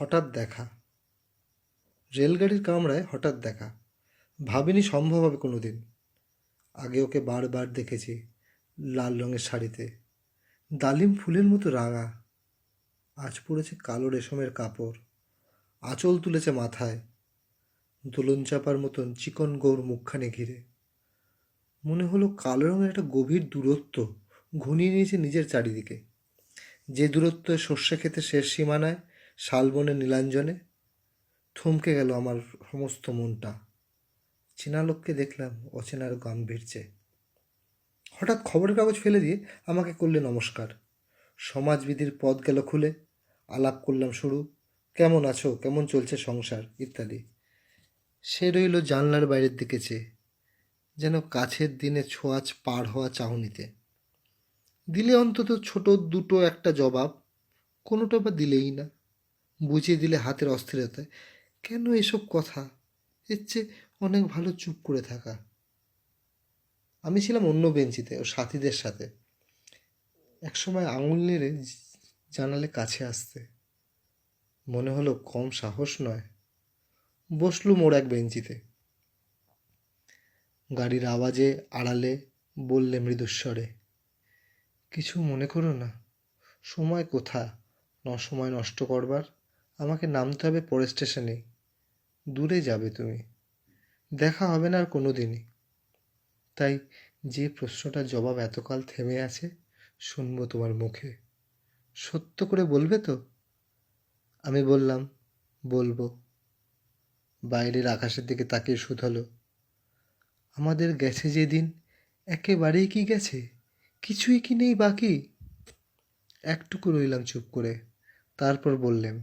হঠাৎ দেখা। রেলগাড়ির কামরায় হঠাৎ দেখা। ভাবিনি সম্ভব হবে কোনো দিন আগে ওকে বারবার দেখেছি লাল রঙের শাড়িতে। ডালিম ফুলের মতো রাঙা। আজ পড়েছে কালো রেশমের কাপড়। আঁচল তুলেছে মাথায়। দোলন চাপার মতন চিকন গৌর মুখখানে ঘিরে। মনে হলো কালো রঙের একটা গভীর দূরত্ব ঘনিয়ে নিয়েছে নিজের চারিদিকে। যে দূরত্ব সর্ষে খেতে শেষ সীমানায় শালবনের নীলাঞ্জনে থমকে গেল আমার সমস্ত মনটা। চেনা লোককে দেখলাম অচেনার গাম্ভীর্যে হঠাৎ খবরের কাগজ ফেলে দিয়ে আমাকে করলে নমস্কার। সমাজবিধির পথ গেল খুলে, আলাপ করলাম শুরু, কেমন আছো? কেমন চলছে সংসার? ইত্যাদি। সে রইল জানলার বাইরের দিকে চেয়ে, যেন কাছের দিনে ছোঁয়াচ পার হওয়া চাহনিতে। দিলে অন্তত ছোট দুটো একটা জবাব, কোনোটা বা দিলেই না। বুঝিয়ে দিলে হাতের অস্থিরতায়, কেন এসব কথা? এর চেয়ে অনেক ভালো চুপ করে থাকা। আমি ছিলাম অন্য বেঞ্চিতে ও সাথীদের সাথে। একসময় আঙুল নেড়ে জানালে কাছে আসতে। মনে হলো কম সাহস নয়। বসলুম ওর এক বেঞ্চিতে। গাড়ির আওয়াজে আড়ালে বললে মৃদুস্বরে, কিছু মনে করো না, সময় কোথা? ন সময় নষ্ট করবার? আমাকে নামতে হবে পরের স্টেশনে। দূরে যাবে তুমি। দেখা হবে না আর কোনো দিনই তাই যে প্রশ্নটার জবাব এতকাল থেমে আছে, শুনব তোমার মুখে। সত্য করে বলবে তো? আমি বললাম, বলব। বাইরের আকাশের দিকে তাকিয়ে শুধালো। আমাদের গেছে যেদিন, একেবারেই কি গেছে? কিছুই কি নেই বাকি? একটুকু রইলাম চুপ করে। তারপর বললেন